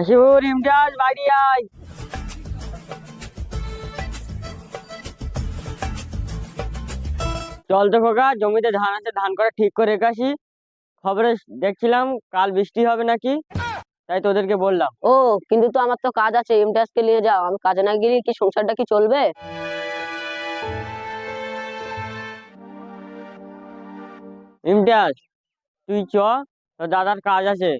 হাসিবুর ইমতিয়াজ বাড়ি আয়। চল তো খোকা জমিতে ধান আছে ধান করে ঠিক করে রেখে আসি। খবরে দেখছিলাম কাল বৃষ্টি হবে নাকি তাই তোদেরকে বললাম। ও কিন্তু তো আমার তো কাজ আছে ইমতিয়াজকে নিয়ে যাও। আমি কাজে না গেলে কি সংসারটা কি চলবে? ইমতিয়াজ তুই চ তোর দাদার কাজ আছে।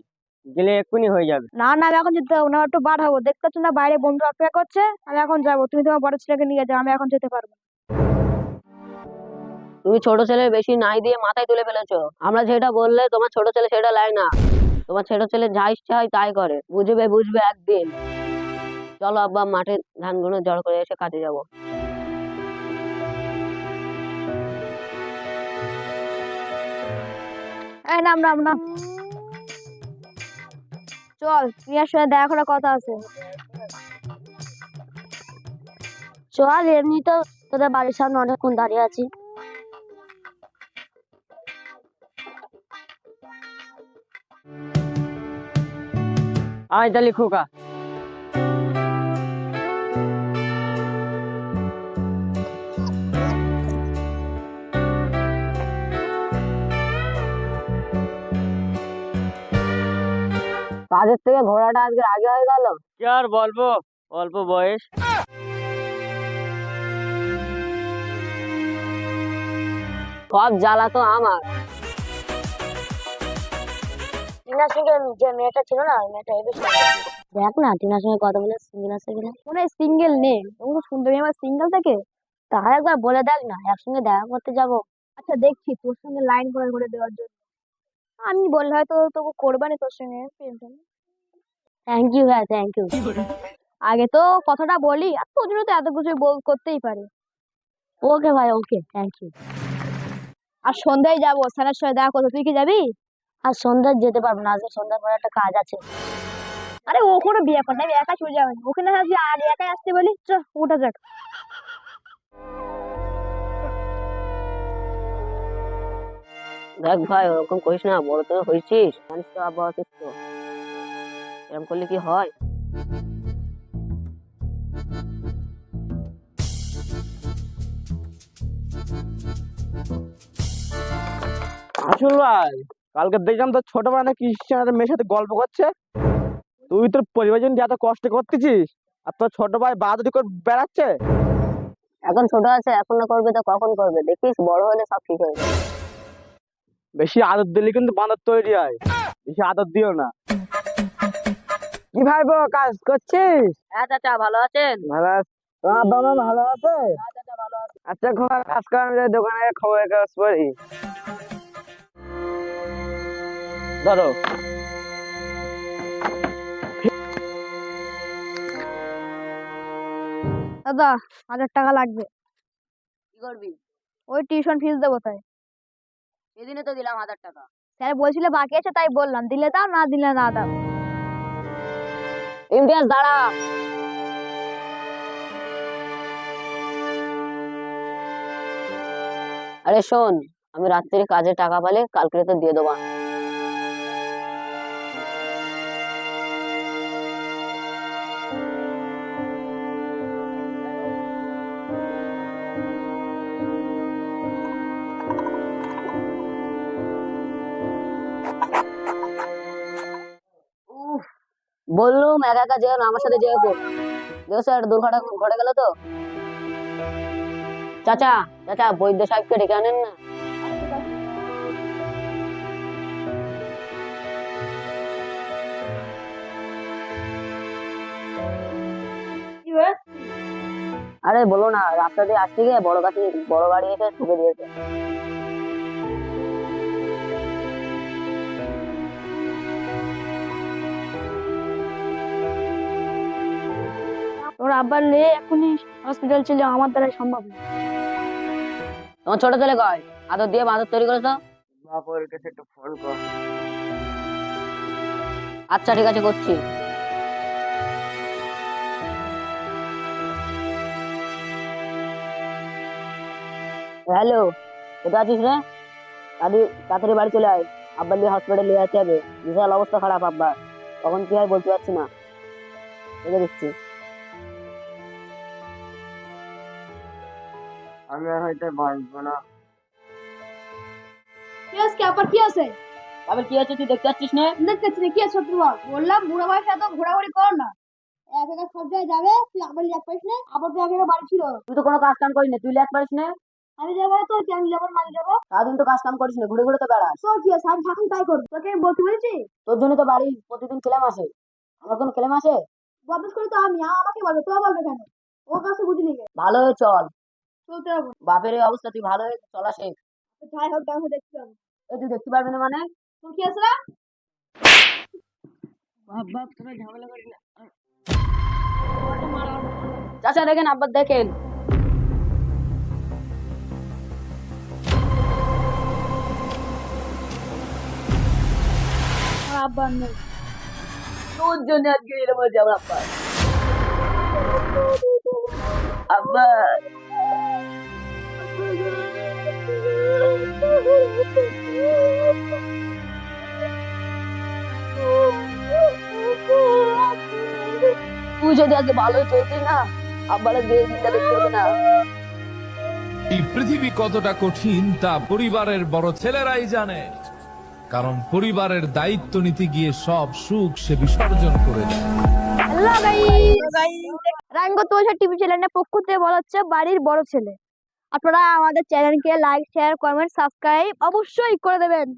গেলে এক্ষুনি হয়ে যাবে। না না আমি এখন যেতে পারব না একটু বার হব। দেখতে পাচ্ছ না বাইরে বন্ধু অপেক্ষা করছে। আমি এখন যাব। তুমি তোমার বড় ছেলেকে নিয়ে যাও আমি এখন যেতে পারব তুমি ছোট ছেলে বেশি নাই দিয়ে মাথায় তুলে ফেলেছো। আমরা যেটা বললে তোমার ছোট ছেলে সেটা লাই না। তোমার ছোট ছেলে যা ইচ্ছা হয় তাই করে। বুঝবে বুঝবে একদিন। চলো আব্বা মাঠে ধানগুলো জড় করে এসে কাজে যাব। এই নাম নাম নাম। চল প্রিয়ার সাথে দেখা করার কথা আছে। চল, এমনি তো তোদের বাড়ির সামনে অনেকক্ষণ দাঁড়িয়ে আছি। আয় তাহলে খোকা। কাজের থেকে ঘোড়াটা আজকে আগে হয়ে গেল? কি আর বলব? অল্প বয়স। সব জ্বালা তো আমার। টিনার সঙ্গে যে মেয়েটা ছিল না ওই মেয়েটা হেবি দেখ না টিনার সঙ্গে কথা বলে সিঙ্গেল আছে কিনা? মনে সিঙ্গেল নেই। তুমি সুন্দরী আমার সিঙ্গেল থাকে। তাহলে একবার বলে দেখ না একসঙ্গে দেখা করতে যাব। আচ্ছা দেখছি তোর সঙ্গে লাইন করে করে দেওয়ার জন্য। আমি বললে হয়তো তবু করবে না তোর সঙ্গে থ্যাংক ইউ হ্যাঁ থ্যাংক ইউ আগে তো কথাটা বলি আর তোর জন্য তো এত কিছু বল- করতেই পারি। ওকে ভাই ওকে থ্যাংক ইউ আর সন্ধ্যায় যাব স্যারের সাথে দেখা করতে। তুই কি যাবি? আর সন্ধ্যায় যেতে পারব না আজকে সন্ধ্যার পরে একটা কাজ আছে। আরে ও কোনো বিয়ে করে না একা চলে যাবেন ওখানে আর একাই আসতে বলি চ ওটা যাক। দেখ ভাই ওরকম করিস না বড় তো হয়েছিস। জানিস তো আব্বা অসুস্থ। এরকম করলে কি হয়? আসল ভাই কালকে দেখলাম তোর ছোট ভাই না ক্রিশ্চিয়ানের মেয়ের সাথে গল্প করছে। তুই তোর পরিবার জন্য এত কষ্ট করতেছিস আর তোর ছোট ভাই বাহাদুরি করে বেড়াচ্ছে? এখন ছোট আছে এখন না করবে তো কখন করবে? দেখিস বড় হলে সব ঠিক হয়ে যাবে। বেশি আদর দিলে কিন্তু বাঁদর তৈরি হয়। বেশি আদর দিও না। কি ভাই বো কাজ করছিস? হ্যাঁ চাচা ভালো আছেন? ভালো আছে তোমার বাবা ভালো আছে? হ্যাঁ ভালো আছে। আচ্ছা খবর কাজ কর আমি দোকানে খবর কাগজ পড়ি। ধরো। দাদা হাজার টাকা লাগবে। কি করবি? ওই টিউশন ফিস দেবো তাই। সেদিনে তো দিলাম হাজার টাকা। স্যার বলছিল বাকি আছে, তাই বললাম। দিলে দাও, না দিলে না দাও। ইমতিয়াজ, দাঁড়া। আরে শোন, আমি রাত্রির কাজে টাকা পেলে কালকে তো দিয়ে দেবো। বললুম, একা একা যেও না, আমার সাথে যেও তো দেখো স্যার দুর্ঘটনা ঘটে গেল তো। চাচা চাচা, বৈদ্য সাহেবকে ডেকে আনেন না। আরে বলো না, রাস্তা দিয়ে আসতে গিয়ে বড় গাছে বড় গাড়ি এসে ঠুকে দিয়েছে। তোর আব্বার লে এখনই হসপিটাল ছিল আমার দ্বারা সম্ভব না। তোমার ছোট ছেলে কয়? আদর দিয়ে বাঁদর তৈরি করেছ? বাপের কাছে একটু ফোন কর। আচ্ছা ঠিক আছে করছি। হ্যালো কোথায় আছিস রে? তাড়াতাড়ি তাড়াতাড়ি বাড়ি চলে আয়। আব্বার নিয়ে হসপিটালে নিয়ে যেতে হবে। বিশাল অবস্থা খারাপ আব্বা তখন কি হয় বলতে পারছি না। রেখে দিচ্ছি। আমি আর হয়তো বাঁচবো না। কি আছে আবার কি আছে? আবার কি হচ্ছে তুই দেখতে পাচ্ছিস না? কি আছে বল বললাম বুড়ো বয়সে এত ঘোরাঘুরি কর না। এক একা সব জায়গায় যাবে তুই আবার পারিস না? আবার তুই আগে বাড়ি ছিল। তুই তো কোনো কাজ কাম করিস না তুই লেট পারিস না? আমি যাব না তোর কি আমি যাব মানি যাব? সারাদিন তো কাজ কাম করিস না ঘুরে ঘুরে তো বেড়াস। তোর কি আছে? আমি থাকুন তাই করব। তোকে আমি বলতে বলেছি? তোর জন্য তো বাড়ি প্রতিদিন ক্লেম আসে। আমার কোনো ক্লেম আসে? বদমাস করে তো আমি আমাকে বলবে তোর বলবে কেন? ওর কাছে বুঝলি ভালো হয়ে চল। চলতে হবে। বাপের এই অবস্থা তুই ভালো হয়ে চলা শেখ যাই হোক দেখো দেখতে হবে। এ তুই দেখতে পারবি না মানে? তোর কি আছে? বাপ বাপ তোরা ঝামেলা করিস না। চাচা দেখেন আব্বার দেখেন। আমার নেই। তোর জন্য আজকে এরকম হয়েছে আমার আব্বা। আব্বা। এই পৃথিবী কতটা কঠিন, তা পরিবারের বড় ছেলেরাই জানে। কারণ পরিবারের দায়িত্ব নিতে গিয়ে সব সুখ সে বিসর্জন করে দেয়। হ্যালো রাঙ্গো তোষা টিভি চ্যানেলের পক্ষ থেকে বলা হচ্ছে বাড়ির বড় ছেলে। আপনারা আমাদের চ্যানেলকে লাইক শেয়ার কমেন্ট সাবস্ক্রাইব অবশ্যই করে দেবেন।